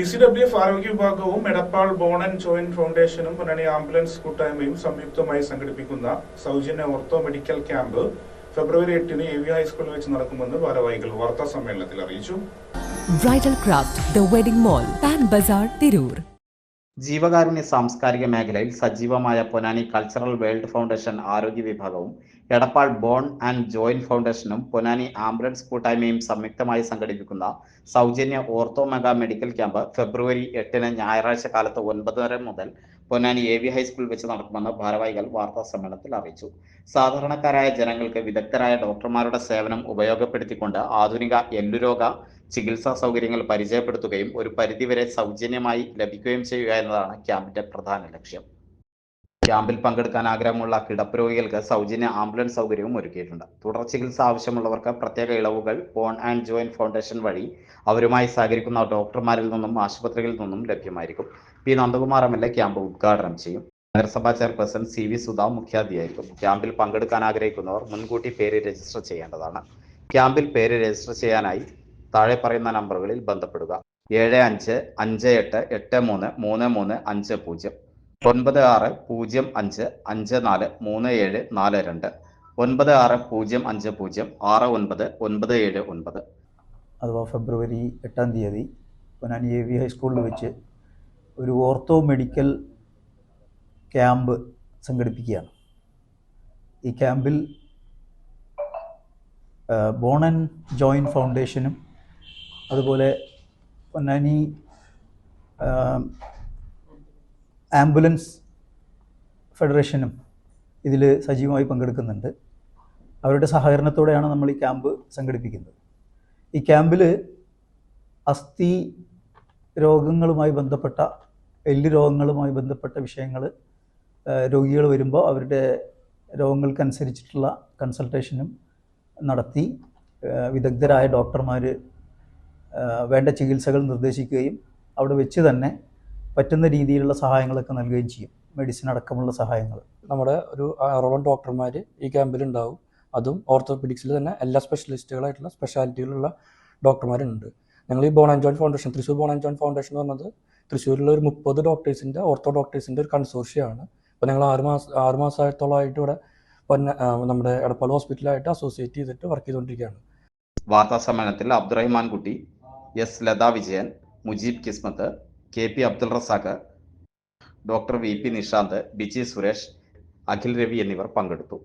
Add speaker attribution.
Speaker 1: P C W ആരോഗ്യ വിഭാഗവും Edappal and joint ഫൗണ്ടേഷനും മുന്നണി ആംബുലൻസ് കൂട്ടായ്മയും സംയുക്തമായി സംഘടിപ്പിക്കുന്ന സൗജന്യ ഓർത്തോ മെഡിക്കൽ ക്യാമ്പ് ഫെബ്രുവരി എട്ടിന് എ വി ഹൈസ്കൂളിൽ വെച്ച് നടക്കുമെന്ന് ഭാരവാഹികൾ വാർത്താ സമ്മേളനത്തിൽ അറിയിച്ചു.
Speaker 2: Bridal craft the wedding mall bazaar Tirur
Speaker 3: ജീവകാരുണ്യ സാംസ്കാരിക മേഖലയിൽ സജീവമായ പൊനാനി കൾച്ചറൽ വേൾഡ് ഫൗണ്ടേഷൻ ആരോഗ്യ വിഭാഗവും എടപ്പാൾ ബോൺ ആൻഡ് ജോയിന്റ് ഫൗണ്ടേഷനും പൊനാനി ആംബുലൻസ് കൂട്ടായ്മയും സംയുക്തമായി സംഘടിപ്പിക്കുന്ന സൗജന്യ ortho mega medical camp February എട്ടിന് ഞായറാഴ്ച കാലത്ത് ഒൻപതര മുതൽ പൊന്നാനി എ വി ഹൈസ്കൂളിൽ വെച്ച് നടക്കുമെന്ന് ഭാരവാഹികൾ വാർത്താ സമ്മേളനത്തിൽ അറിയിച്ചു. സാധാരണക്കാരായ ജനങ്ങൾക്ക് വിദഗ്ധരായ ഡോക്ടർമാരുടെ സേവനം ഉപയോഗപ്പെടുത്തിക്കൊണ്ട് ആധുനിക എല്ലുരോഗ ചികിത്സാ സൗകര്യങ്ങൾ പരിചയപ്പെടുത്തുകയും ഒരു പരിധിവരെ സൗജന്യമായി ലഭിക്കുകയും ചെയ്യുക എന്നതാണ് ക്യാമ്പിന്റെ പ്രധാന ലക്ഷ്യം. ക്യാമ്പിൽ പങ്കെടുക്കാൻ ആഗ്രഹമുള്ള കിടപ്പ് സൗജന്യ ആംബുലൻസ് സൗകര്യവും ഒരുക്കിയിട്ടുണ്ട്. തുടർ ചികിത്സ ആവശ്യമുള്ളവർക്ക് പ്രത്യേക ഇളവുകൾ ബോൺ ആൻഡ് ജോയിന്റ് ഫൗണ്ടേഷൻ വഴി അവരുമായി സഹകരിക്കുന്ന ഡോക്ടർമാരിൽ നിന്നും ആശുപത്രികളിൽ നിന്നും ലഭ്യമായിരിക്കും. P. Nandakumar M L A camp ഉദ്ഘാടനം ചെയ്യും. നഗരസഭാ ചെയർപേഴ്സൺ സി. വി. സുധ മുഖ്യാതിഥിയായിരിക്കും. ക്യാമ്പിൽ പങ്കെടുക്കാൻ ആഗ്രഹിക്കുന്നവർ മുൻകൂട്ടി പേര് രജിസ്റ്റർ ചെയ്യേണ്ടതാണ്. ക്യാമ്പിൽ പേര് രജിസ്റ്റർ ചെയ്യാനായി താഴെ പറയുന്ന നമ്പറുകളിൽ ബന്ധപ്പെടുക. ഏഴ് അഞ്ച് അഞ്ച് എട്ട് എട്ട് മൂന്ന് മൂന്ന് മൂന്ന് അഞ്ച് പൂജ്യം. ഒൻപത് ആറ് പൂജ്യം അഞ്ച് അഞ്ച് നാല് മൂന്ന് ഏഴ് നാല് രണ്ട്. ഒൻപത് ആറ് പൂജ്യം അഞ്ച് പൂജ്യം ആറ് ഒൻപത് ഒൻപത് ഏഴ് ഒൻപത്.
Speaker 4: അഥവാ ഫെബ്രുവരി എട്ടാം തീയതി പൊന്നാനി എ വി ഹൈസ്കൂളിൽ വെച്ച് ഒരു ഓർത്തോ മെഡിക്കൽ ക്യാമ്പ് സംഘടിപ്പിക്കുകയാണ്. ഈ ക്യാമ്പിൽ ബോൺ ആൻഡ് ജോയിന്റ് ഫൗണ്ടേഷനും അതുപോലെ പൊന്നാനി ആംബുലൻസ് ഫെഡറേഷനും ഇതിൽ സജീവമായി പങ്കെടുക്കുന്നുണ്ട്. അവരുടെ സഹകരണത്തോടെയാണ് നമ്മൾ ഈ ക്യാമ്പ് സംഘടിപ്പിക്കുന്നത്. ഈ ക്യാമ്പിൽ അസ്ഥി രോഗങ്ങളുമായി ബന്ധപ്പെട്ട എല്ല് രോഗങ്ങളുമായി ബന്ധപ്പെട്ട വിഷയങ്ങൾ രോഗികൾ വരുമ്പോൾ അവരുടെ രോഗങ്ങൾക്കനുസരിച്ചിട്ടുള്ള കൺസൾട്ടേഷനും നടത്തി വിദഗ്ധരായ ഡോക്ടർമാർ വേണ്ട ചികിത്സകൾ നിർദ്ദേശിക്കുകയും അവിടെ വെച്ച് തന്നെ പറ്റുന്ന രീതിയിലുള്ള സഹായങ്ങളൊക്കെ നൽകുകയും ചെയ്യും. മെഡിസിൻ അടക്കമുള്ള സഹായങ്ങൾ.
Speaker 5: നമ്മുടെ ഒരു ആറോളം ഡോക്ടർമാർ ഈ ക്യാമ്പിൽ ഉണ്ടാവും. അതും ഓർത്തോപെഡിക്സിൽ തന്നെ എല്ലാ സ്പെഷ്യലിസ്റ്റുകളായിട്ടുള്ള സ്പെഷ്യാലിറ്റികളുള്ള ഡോക്ടർമാരുണ്ട് ഞങ്ങൾ ഈ bone and joint foundation Thrissur bone and joint foundation എന്ന് പറഞ്ഞത് തൃശ്ശൂരിലെ ഒരു മുപ്പത് ഡോക്ടേഴ്സിന്റെ ഓർത്തോ ഡോക്ടേഴ്സിന്റെ ഒരു കൺസോർഷ്യമാണ് അപ്പോൾ ഞങ്ങൾ ആറ് മാസം ആറ് മാസത്തോളമായിട്ട് ഇവിടെ നമ്മുടെ എടപ്പാൾ ഹോസ്പിറ്റലായിട്ട് അസോസിയേറ്റ് ചെയ്തിട്ട് വർക്ക് ചെയ്തുകൊണ്ടിരിക്കുകയാണ്.
Speaker 3: വാർത്താ സമ്മേളനത്തിൽ Abdurahiman Kutty S Latha Vijayan Mujeeb Kismath K P Abdul Razak doctor V P Nishanth Biji Suresh Akhil Ravi എന്നിവർ പങ്കെടുത്തു.